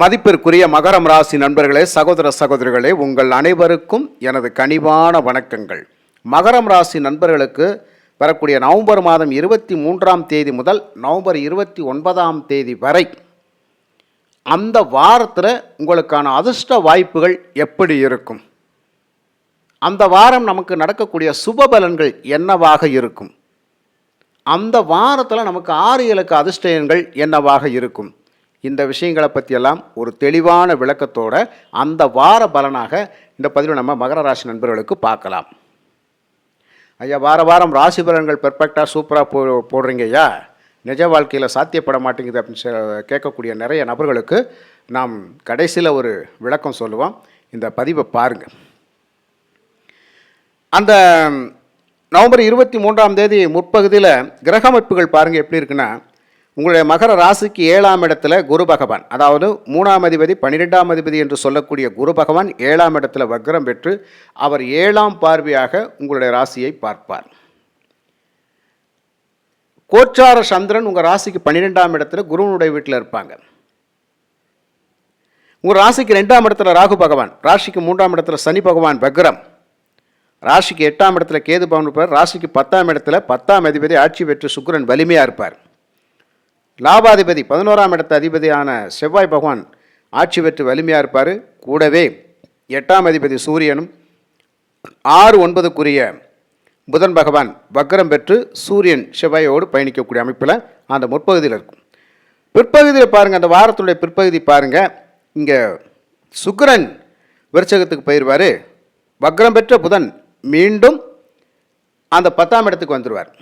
மதிப்பிற்குரிய மகரம் ராசி நண்பர்களே சகோதர சகோதரிகளே உங்கள் அனைவருக்கும் எனது கனிவான வணக்கங்கள். மகரம் ராசி நண்பர்களுக்கு வரக்கூடிய நவம்பர் மாதம் இருபத்தி மூன்றாம் தேதி முதல் நவம்பர் இருபத்தி ஒன்பதாம் தேதி வரை அந்த வாரத்தில் உங்களுக்கான அதிர்ஷ்ட வாய்ப்புகள் எப்படி இருக்கும்? அந்த வாரம் நமக்கு நடக்கக்கூடிய சுபபலன்கள் என்னவாக இருக்கும்? அந்த வாரத்தில் நமக்கு ஆறு இலக்க அதிர்ஷ்டங்கள் என்னவாக இருக்கும்? இந்த விஷயங்களை பற்றியெல்லாம் ஒரு தெளிவான விளக்கத்தோட அந்த வார பலனாக இந்த பதிவு நம்ம மகர ராசி நண்பர்களுக்கு பார்க்கலாம். ஐயா வார வாரம் ராசி பலன்கள் பெர்ஃபெக்டாக சூப்பராக போ போடுறீங்க ஐயா. நிஜ வாழ்க்கையில் சாத்தியப்பட மாட்டேங்குது அப்படின்னு கேட்கக்கூடிய நிறைய நபர்களுக்கு நாம் கடைசியில் ஒரு விளக்கம் சொல்லுவோம். இந்த பதிவை பாருங்கள் அந்த நவம்பர் இருபத்தி மூன்றாம் தேதி முற்பகுதியில் கிரக அமைப்புகள் பாருங்கள் எப்படி இருக்குன்னா உங்களுடைய மகர ராசிக்கு ஏழாம் இடத்துல குரு பகவான். அதாவது மூணாம் அதிபதி பன்னிரெண்டாம் அதிபதி என்று சொல்லக்கூடிய குரு பகவான் ஏழாம் இடத்துல வக்ரம் பெற்று அவர் ஏழாம் பார்வையாக உங்களுடைய ராசியை பார்ப்பார். கோச்சார சந்திரன் உங்கள் ராசிக்கு பன்னிரெண்டாம் இடத்துல குருவனுடைய வீட்டில் இருப்பாங்க. உங்கள் ராசிக்கு ரெண்டாம் இடத்துல ராகு பகவான் ராசிக்கு மூன்றாம் இடத்துல சனி பகவான் வக்ரம். ராசிக்கு எட்டாம் இடத்துல கேது பவன் இருப்பார் ராசிக்கு பத்தாம் இடத்துல பத்தாம் அதிபதி ஆட்சி பெற்று சுக்கிரன் வலிமையாக இருப்பார். லாபாதிபதி பதினோராம் இடத்து அதிபதியான செவ்வாய் பகவான் ஆட்சி பெற்று வலிமையாக இருப்பார். கூடவே எட்டாம் அதிபதி சூரியனும் ஆறு ஒன்பதுக்குரிய புதன் பகவான் வக்ரம் பெற்று சூரியன் செவ்வாயோடு பயணிக்கக்கூடிய அமைப்பில் அந்த முற்பகுதியில் இருக்கும். பிற்பகுதியில் பாருங்கள் அந்த வாரத்துடைய பிற்பகுதி பாருங்கள் இங்கே சுக்கரன் விருச்சகத்துக்கு போயிடுவார் வக்ரம் பெற்ற புதன் மீண்டும் அந்த பத்தாம் இடத்துக்கு வந்துடுவார்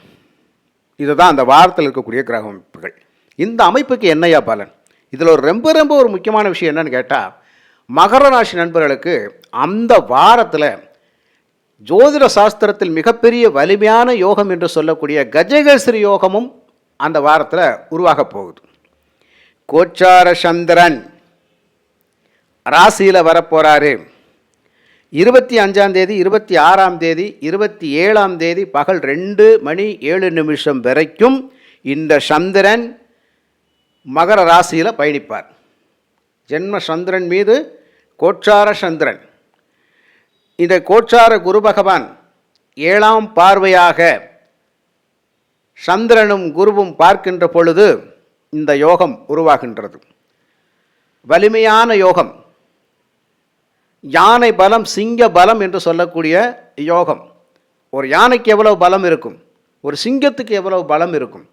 இதுதான் அந்த வாரத்தில் இருக்கக்கூடிய கிரக அமைப்புகள். இந்த அமைப்புக்கு என்னையா பலன்? இதில் ஒரு ரொம்ப ரொம்ப ஒரு முக்கியமான விஷயம் என்னன்னு கேட்டால் மகர ராசி நண்பர்களுக்கு அந்த வாரத்தில் ஜோதிட சாஸ்திரத்தில் மிகப்பெரிய வலிமையான யோகம் என்று சொல்லக்கூடிய கஜகேசரி யோகமும் அந்த வாரத்தில் உருவாகப் போகுது. கோச்சார சந்திரன் ராசியில் வரப்போகிறாரு இருபத்தி அஞ்சாம் தேதி இருபத்தி ஆறாம் தேதி இருபத்தி ஏழாம் தேதி பகல் ரெண்டு மணி ஏழு நிமிஷம் வரைக்கும் இந்த சந்திரன் மகர ராசியில் பயணிப்பார். ஜென்ம சந்திரன் மீது கோச்சார சந்திரன். இந்த கோட்சார குரு பகவான் ஏழாம் பார்வையாக சந்திரனும் குருவும் பார்க்கின்ற பொழுது இந்த யோகம் உருவாகின்றது. வலிமையான யோகம். யானை பலம் சிங்க பலம் என்று சொல்லக்கூடிய யோகம். ஒரு யானைக்கு எவ்வளவு பலம் இருக்கும்? ஒரு சிங்கத்துக்கு எவ்வளவு பலம் இருக்கும்?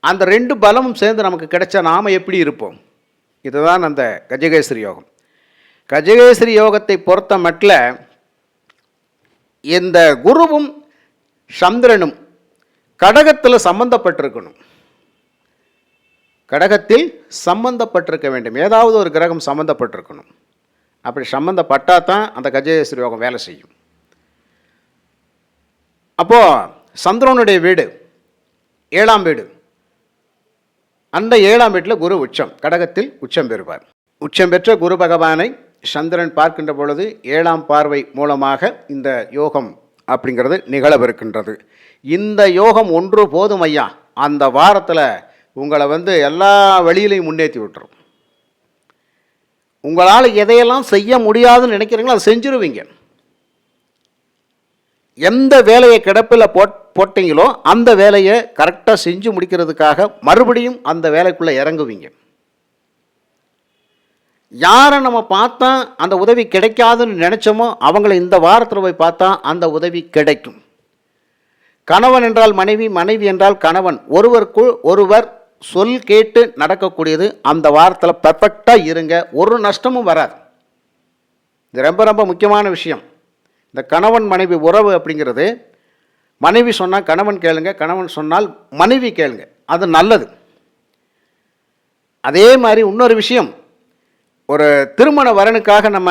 அந்த ரெண்டு பலமும் சேர்ந்து நமக்கு கிடைச்சா நாம் எப்படி இருப்போம்? இதுதான் அந்த கஜகேசரி யோகம். கஜகேசரி யோகத்தை பொறுத்த மட்டில் இந்த குருவும் சந்திரனும் கடகத்தில் சம்பந்தப்பட்டிருக்கணும். கடகத்தில் சம்பந்தப்பட்டிருக்க வேண்டும். ஏதாவது ஒரு கிரகம் சம்பந்தப்பட்டிருக்கணும். அப்படி சம்பந்தப்பட்டால் தான் அந்த கஜகேசரி யோகம் வேலை செய்யும். அப்போது சந்திரனுடைய வீடு ஏழாம் வீடு. அந்த ஏழாம் வீட்டில் குரு உச்சம் கடகத்தில் உச்சம் பெறுவார். உச்சம் பெற்ற குரு பகவானை சந்திரன் பார்க்கின்ற பொழுது ஏழாம் பார்வை மூலமாக இந்த யோகம் அப்படிங்கிறது நிகழவிருக்கின்றது. இந்த யோகம் ஒன்று போதும் ஐயா. அந்த வாரத்தில் உங்களை வந்து எல்லா வழியிலையும் முன்னேற்றி விட்டுரும். உங்களால் எதையெல்லாம் செய்ய முடியாதுன்னு நினைக்கிறீங்களோ அதை செஞ்சுருவீங்க. எந்த வேலையை கிடப்பில் போட் போட்டீங்களோ அந்த வேலையை கரெக்டாக செஞ்சு முடிக்கிறதுக்காக மறுபடியும் அந்த வேலைக்குள்ளே இறங்குவீங்க. யாரை நம்ம பார்த்தா அந்த உதவி கிடைக்காதுன்னு நினச்சோமோ அவங்கள இந்த வாரத்தில் போய் பார்த்தா அந்த உதவி கிடைக்கும். கணவன் என்றால் மனைவி மனைவி என்றால் கணவன். ஒருவருக்குள் ஒருவர் சொல் கேட்டு நடக்கக்கூடியது அந்த வாரத்தில் பர்ஃபெக்டாக இருங்க. ஒரு நஷ்டமும் வராது. இது ரொம்ப ரொம்ப முக்கியமான விஷயம். இந்த கணவன் மனைவி உறவு அப்படிங்கிறது மனைவி சொன்னால் கணவன் கேளுங்க கணவன் சொன்னால் மனைவி கேளுங்க. அது நல்லது. அதே மாதிரி இன்னொரு விஷயம் ஒரு திருமண வரனுக்காக நம்ம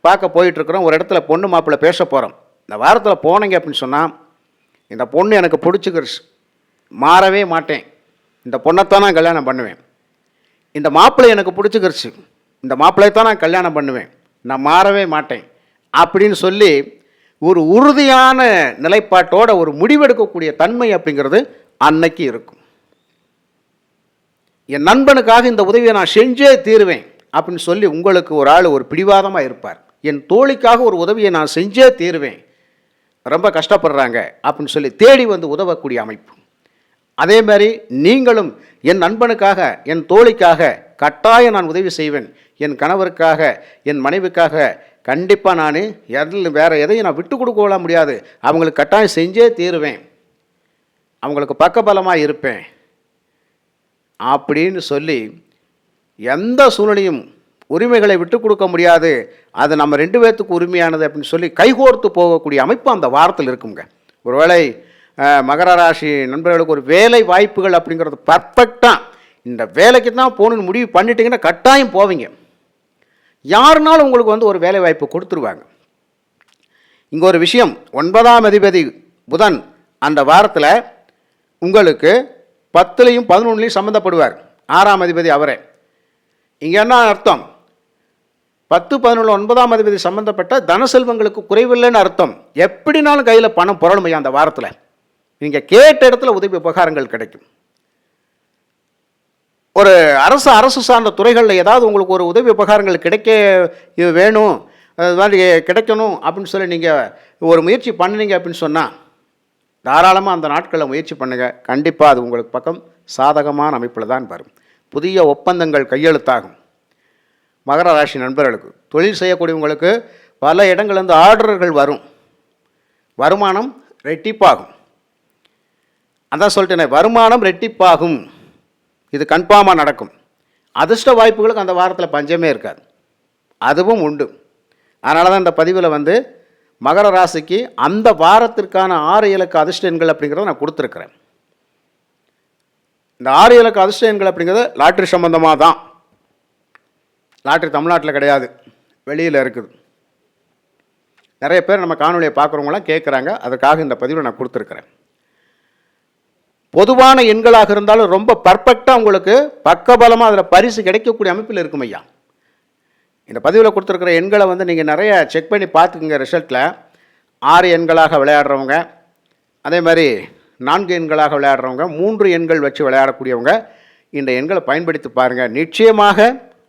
பார்க்க போயிட்டுருக்குறோம். ஒரு இடத்துல பொண்ணு மாப்பிள்ளை பேச போகிறோம் இந்த வாரத்தில் போனீங்க அப்படின்னு சொன்னால் இந்த பொண்ணு எனக்கு பிடிச்சிக்கிருச்சு. மாறவே மாட்டேன். இந்த பொண்ணைத்தான் நான் கல்யாணம் பண்ணுவேன். இந்த மாப்பிள்ளை எனக்கு பிடிச்சிக்கிருச்சு. இந்த மாப்பிள்ளையை தான் நான் கல்யாணம் பண்ணுவேன். நான் மாறவே மாட்டேன். அப்படின்னு சொல்லி ஒரு உறுதியான நிலைப்பாட்டோட ஒரு முடிவெடுக்கக்கூடிய தன்மை அப்படிங்கிறது அன்னைக்கு இருக்கும். என் நண்பனுக்காக இந்த உதவியை நான் செஞ்சே தீருவேன் அப்படின்னு சொல்லி உங்களுக்கு ஒரு ஆள் ஒரு பிடிவாதமாக இருப்பார். என் தோழிக்காக ஒரு உதவியை நான் செஞ்சே தீருவேன். ரொம்ப கஷ்டப்படுறாங்க அப்படின்னு சொல்லி தேடி வந்து உதவக்கூடிய அமைப்பு. அதே மாதிரி நீங்களும் என் நண்பனுக்காக என் தோழிக்காக கட்டாயம் நான் உதவி செய்வேன். என் கணவருக்காக என் மனைவிக்காக கண்டிப்பாக நான் எதில் வேறு எதையும் நான் விட்டு கொடுக்கலாம் முடியாது. அவங்களுக்கு கட்டாயம் செஞ்சே தீருவேன். அவங்களுக்கு பக்கபலமாக இருப்பேன். அப்படின்னு சொல்லி எந்த சூழ்நிலையும் உரிமைகளை விட்டு கொடுக்க முடியாது. அது நம்ம ரெண்டு பேர்த்துக்கு உரிமையானது அப்படின்னு சொல்லி கைகோர்த்து போகக்கூடிய அமைப்பு அந்த வாரத்தில் இருக்குங்க. ஒருவேளை மகர ராசி நண்பர்களுக்கு ஒரு வேலை வாய்ப்புகள் அப்படிங்கிறது பர்ஃபெக்டாக இந்த வேலைக்கு தான் போகணுன்னு முடிவு பண்ணிட்டீங்கன்னா கட்டாயம் போவீங்க. யாருனாலும் உங்களுக்கு வந்து ஒரு வேலை வாய்ப்பு கொடுத்துருவாங்க. இங்கே ஒரு விஷயம் ஒன்பதாம் அதிபதி புதன் அந்த வாரத்தில் உங்களுக்கு பத்துலேயும் பதினொன்றுலையும் சம்மந்தப்படுவார் ஆறாம் அதிபதி அவரே. இங்கே என்ன அர்த்தம்? பத்து பதினொன்று ஒன்பதாம் அதிபதி சம்மந்தப்பட்ட தனசெல்வங்களுக்கு குறைவில்லைன்னு அர்த்தம். எப்படினாலும் கையில் பணம் புரளுமையா அந்த வாரத்தில். நீங்கள் கேட்ட இடத்துல உதவி உபகாரங்கள் கிடைக்கும். ஒரு அரசு அரசு சார்ந்த துறைகளில் ஏதாவது உங்களுக்கு ஒரு உதவி உபகாரங்கள் கிடைக்க இது வேணும் அது மாதிரி கிடைக்கணும் அப்படின்னு சொல்லி நீங்கள் ஒரு முயற்சி பண்ணுறீங்க அப்படின்னு சொன்னால் தாராளமாக அந்த நாட்களில் முயற்சி பண்ணுங்கள் கண்டிப்பாக அது உங்களுக்கு பக்கம் சாதகமான அமைப்பில் தான் வரும். புதிய ஒப்பந்தங்கள் கையெழுத்தாகும். மகர ராசி நண்பர்களுக்கு தொழில் செய்யக்கூடியவங்களுக்கு பல இடங்கள்லேருந்து ஆர்டர்கள் வரும். வருமானம் ரெட்டிப்பாகும். அதான் சொல்லிட்டேனே வருமானம் ரெட்டிப்பாகும். இது கன்ஃபார்மாக நடக்கும். அதிர்ஷ்ட வாய்ப்புகளுக்கு அந்த வாரத்தில் பஞ்சமே இருக்காது. அதுவும் உண்டு. அதனால தான் இந்த பதிவில் வந்து மகர ராசிக்கு அந்த வாரத்திற்கான ஆறு இலக்கு அதிர்ஷ்ட எண்கள் அப்படிங்கிறத நான் கொடுத்துருக்குறேன். இந்த ஆறு இலக்க அதிர்ஷ்ட எண்கள் அப்படிங்கிறது லாட்ரி சம்பந்தமாக தான். லாட்ரி தமிழ்நாட்டில் கிடையாது. வெளியில் இருக்குது. நிறைய பேர் நம்ம காணொலியை பார்க்குறவங்களாம் கேட்குறாங்க அதுக்காக இந்த பதிவில் நான் கொடுத்துருக்குறேன். பொதுவான எண்களாக இருந்தாலும் ரொம்ப பர்ஃபெக்டாக உங்களுக்கு பக்கபலமாக அதில் பரிசு கிடைக்கக்கூடிய அமைப்பில் இருக்கும் ஐயா. இந்த பதிவில் கொடுத்துருக்குற எண்களை வந்து நீங்கள் நிறைய செக் பண்ணி பார்த்துக்குங்க ரிசல்ட்டில் ஆறு எண்களாக விளையாடுறவங்க அதே மாதிரி நான்கு எண்களாக விளையாடுறவங்க மூன்று எண்கள் வச்சு விளையாடக்கூடியவங்க இந்த எண்களை பயன்படுத்தி பாருங்கள் நிச்சயமாக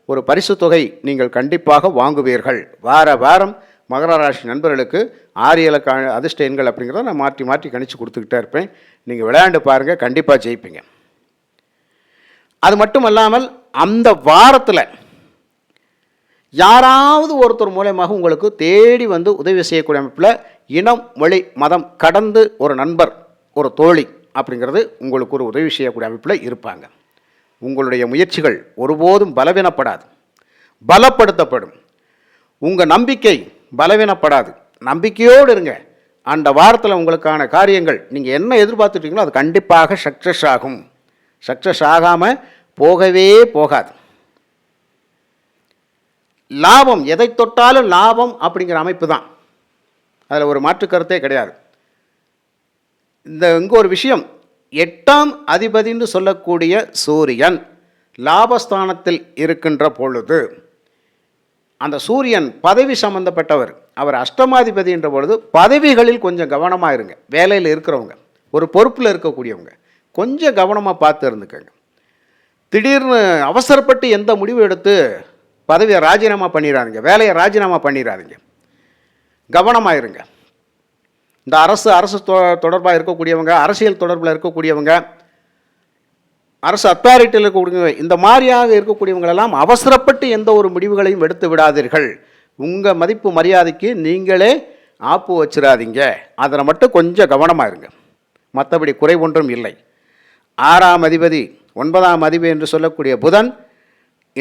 ஒரு பரிசு தொகை நீங்கள் கண்டிப்பாக வாங்குவீர்கள். வார வாரம் மகர ராசி நண்பர்களுக்கு ஆறு இலக்க அதிர்ஷ்ட எண்கள் அப்படிங்கிறத நான் மாற்றி மாற்றி கணிச்சு கொடுத்துக்கிட்டே இருப்பேன். நீங்கள் விளையாண்டு பாருங்கள் கண்டிப்பாக ஜெயிப்பீங்க. அது மட்டும் அல்லாமல் அந்த வாரத்தில் யாராவது ஒருத்தர் மூலயமாக உங்களுக்கு தேடி வந்து உதவி செய்யக்கூடிய அமைப்பில் இனம் மொழி மதம் கடந்து ஒரு நண்பர் ஒரு தோழி அப்படிங்கிறது உங்களுக்கு ஒரு உதவி செய்யக்கூடிய அமைப்பில் இருப்பாங்க. உங்களுடைய முயற்சிகள் ஒருபோதும் பலவீனப்படாது பலப்படுத்தப்படும். உங்கள் நம்பிக்கை பலவீனப்படாது. நம்பிக்கையோடு இருங்க. அந்த வாரத்தில் உங்களுக்கான காரியங்கள் நீங்கள் என்ன எதிர்பார்த்துட்டீங்களோ அது கண்டிப்பாக சக்ஸஸ் ஆகும். சக்ஸஸ் ஆகாமல் போகவே போகாது. லாபம் எதை தொட்டாலும் லாபம் அப்படிங்கிற அமைப்பு தான். அதில் ஒரு மாற்று கருத்தே கிடையாது. இந்த இங்கே ஒரு விஷயம் எட்டாம் அதிபதின்னு சொல்லக்கூடிய சூரியன் லாபஸ்தானத்தில் இருக்கின்ற பொழுது அந்த சூரியன் பதவி சம்பந்தப்பட்டவர். அவர் அஷ்டமாதிபதி என்ற பொழுது பதவிகளில் கொஞ்சம் கவனமாக இருங்க. வேலையில் இருக்கிறவங்க ஒரு பொறுப்பில் இருக்கக்கூடியவங்க கொஞ்சம் கவனமாக பார்த்து இருந்துக்கங்க. திடீர்னு அவசரப்பட்டு எந்த முடிவு எடுத்து பதவியை ராஜினாமா பண்ணிடாதீங்க வேலையை ராஜினாமா பண்ணிடாதீங்க கவனமாக இருங்க. இந்த அரசு அரசு தொடர்பாக இருக்கக்கூடியவங்க அரசியல் தொடர்பில் இருக்கக்கூடியவங்க அரசு அத்தாரிட்டியில் இருக்கக்கூடிய இந்த மாதிரியாக இருக்கக்கூடியவங்களெல்லாம் அவசரப்பட்டு எந்த ஒரு முடிவுகளையும் எடுத்து விடாதீர்கள். உங்கள் மதிப்பு மரியாதைக்கு நீங்களே ஆப்பு வச்சிடாதீங்க அதில் மட்டும் கொஞ்சம் கவனமாக இருங்க. மற்றபடி குறை ஒன்றும் இல்லை. ஆறாம் அதிபதி ஒன்பதாம் அதிபதி என்று சொல்லக்கூடிய புதன்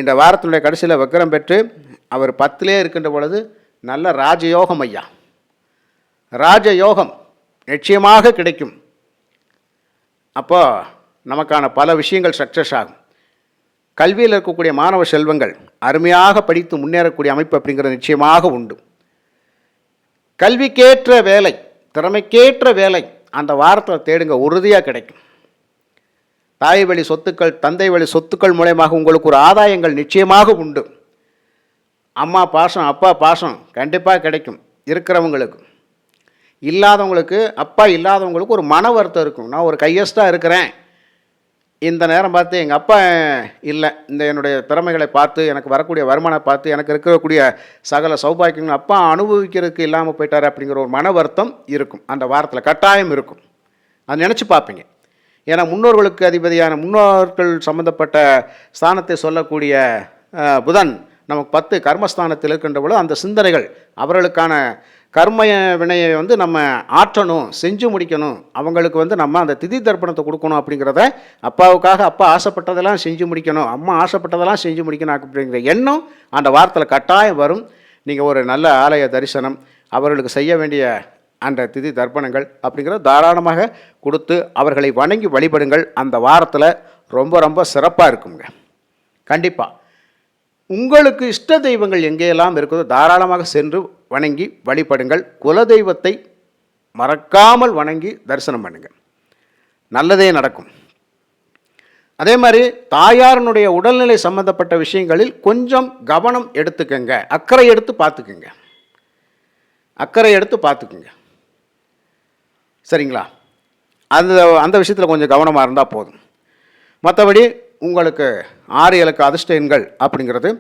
இந்த வாரத்தினுடைய கடைசியில் வக்கரம் பெற்று அவர் பத்திலே இருக்கின்ற பொழுது நல்ல ராஜயோகம் ஐயா. ராஜயோகம் நிச்சயமாக கிடைக்கும். அப்போ நமக்கான பல விஷயங்கள் சக்ஸஸ் ஆகும். கல்வியில் இருக்கக்கூடிய மாணவ செல்வங்கள் அருமையாக படித்து முன்னேறக்கூடிய அமைப்பு அப்படிங்கிறது நிச்சயமாக உண்டு. கல்விக்கேற்ற வேலை திறமைக்கேற்ற வேலை அந்த வாரத்தில் தேடுங்க உறுதியாக கிடைக்கும். தாய் வழி சொத்துக்கள் தந்தை வழி சொத்துக்கள் மூலயமாக உங்களுக்கு ஒரு ஆதாயங்கள் நிச்சயமாக உண்டு. அம்மா பாசம் அப்பா பாசம் கண்டிப்பாக கிடைக்கும் இருக்கிறவங்களுக்கு. இல்லாதவங்களுக்கு அப்பா இல்லாதவங்களுக்கு ஒரு மன வருத்தம் இருக்கும். நான் ஒரு கையஸ்டாக இருக்கிறேன். இந்த நேரம் பார்த்து எங்கள் அப்பா இல்லை. இந்த என்னுடைய திறமைகளை பார்த்து எனக்கு வரக்கூடிய வருமானம் பார்த்து எனக்கு இருக்கக்கூடிய சகல சௌபாக்கியங்கள் அப்பா அனுபவிக்கிறதுக்கு இல்லாமல் போயிட்டார் அப்படிங்கிற ஒரு மன வருத்தம் இருக்கும். அந்த வாரத்தில் கட்டாயம் இருக்கும். அதை நினச்சி பார்ப்பீங்க. ஏன்னா முன்னோர்களுக்கு அதிபதியான முன்னோர்கள் சம்மந்தப்பட்ட ஸ்தானத்தை சொல்லக்கூடிய புதன் நமக்கு பத்து கர்மஸ்தானத்தில் இருக்கின்ற பொழுது அந்த சிந்தனைகள் அவர்களுக்கான கர்ம வினையை வந்து நம்ம ஆற்றணும் செஞ்சு முடிக்கணும். அவங்களுக்கு வந்து நம்ம அந்த திதி தர்ப்பணத்தை கொடுக்கணும் அப்படிங்கிறத அப்பாவுக்காக அப்பா ஆசைப்பட்டதெல்லாம் செஞ்சு முடிக்கணும் அம்மா ஆசைப்பட்டதெல்லாம் செஞ்சு முடிக்கணும் அப்படிங்கிற எண்ணம் அந்த வாரத்தில் கட்டாயம் வரும். நீங்கள் ஒரு நல்ல ஆலய தரிசனம் அவர்களுக்கு செய்ய வேண்டிய அந்த திதி தர்ப்பணங்கள் அப்படிங்கிறத தாராளமாக கொடுத்து அவர்களை வணங்கி வழிபடுங்கள். அந்த வாரத்தில் ரொம்ப ரொம்ப சிறப்பாக இருக்குங்க. கண்டிப்பாக உங்களுக்கு இஷ்ட தெய்வங்கள் எங்கேயெல்லாம் இருக்குதோ தாராளமாக சென்று வணங்கி வழிபடுங்கள். குலதெய்வத்தை மறக்காமல் வணங்கி தரிசனம் பண்ணுங்கள். நல்லதே நடக்கும். அதே மாதிரி தாயாரினுடைய உடல்நிலை சம்பந்தப்பட்ட விஷயங்களில் கொஞ்சம் கவனம் எடுத்துக்கங்க. அக்கறை எடுத்து பார்த்துக்குங்க. அக்கறை எடுத்து பார்த்துக்குங்க. சரிங்களா? அந்த அந்த விஷயத்தில் கொஞ்சம் கவனமாக இருந்தால் போதும். மற்றபடி உங்களுக்கு ஆறு இலக்க அதிர்ஷ்ட எண்கள் அப்படிங்கிறது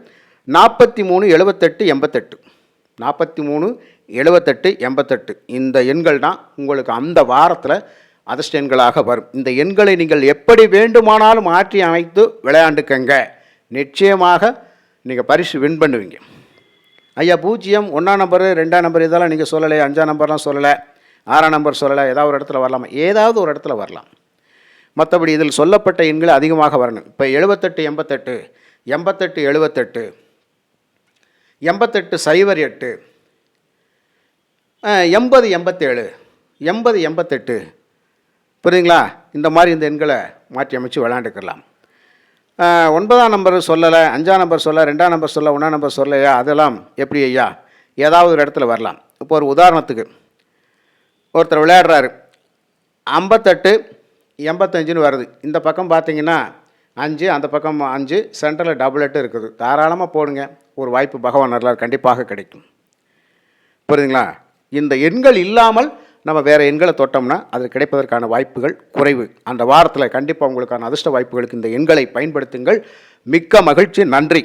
நாற்பத்தி மூணு எழுபத்தெட்டு எண்பத்தெட்டு. நாற்பத்தி மூணு எழுபத்தெட்டு எண்பத்தெட்டு. இந்த எண்கள் தான் உங்களுக்கு அந்த வாரத்தில் அதிர்ஷ்ட எண்களாக வரும். இந்த எண்களை நீங்கள் எப்படி வேண்டுமானாலும் மாற்றி அமைத்து விளையாண்டுக்கங்க. நிச்சயமாக நீங்கள் பரிசு வின் பண்ணுவீங்க. ஐயா பூஜ்ஜியம் ஒன்றாம் நம்பரு ரெண்டாம் நம்பர் இதெல்லாம் நீங்கள் சொல்லலை அஞ்சாம் நம்பர்லாம் சொல்லலை ஆறாம் நம்பர் சொல்லலை ஏதாவது ஒரு இடத்துல வரலாமா? ஏதாவது ஒரு இடத்துல வரலாம். மற்றபடி இதில் சொல்லப்பட்ட எண்கள் அதிகமாக வரணும். இப்போ எழுபத்தெட்டு எண்பத்தெட்டு எண்பத்தெட்டு எழுபத்தெட்டு எண்பத்தெட்டு சைபர் எட்டு எண்பது எண்பத்தேழு எண்பது எண்பத்தெட்டு. புரியுதுங்களா? இந்த மாதிரி இந்த எண்களை மாற்றி அமைச்சு விளாண்டுக்கலாம் ஒன்பதாம் நம்பர் சொல்லலை அஞ்சாம் நம்பர் சொல்ல ரெண்டாம் நம்பர் சொல்ல ஒன்றாம் நம்பர் சொல்லலையா? அதெல்லாம் எப்படி ஐயா? ஏதாவது ஒரு இடத்துல வரலாம். இப்போ ஒரு உதாரணத்துக்கு ஒருத்தர் விளையாடுறாரு. ஐம்பத்தெட்டு எண்பத்தஞ்சுன்னு வருது. இந்த பக்கம் பார்த்தீங்கன்னா அஞ்சு அந்த பக்கம் அஞ்சு சென்டரில் டபுள் எட்டு இருக்குது. தாராளமாக போடுங்க. ஒரு வாய்ப்பு பகவான் அருளால் கண்டிப்பாக கிடைக்கும். புரியுதுங்களா? இந்த எண்கள் இல்லாமல் நம்ம வேறு எண்களை தொட்டோம்னா அது கிடைப்பதற்கான வாய்ப்புகள் குறைவு. அந்த வாரத்தில் கண்டிப்பாக உங்களுக்கான அதிர்ஷ்ட வாய்ப்புகளுக்கு இந்த எண்களை பயன்படுத்துங்கள். மிக்க மகிழ்ச்சி. நன்றி.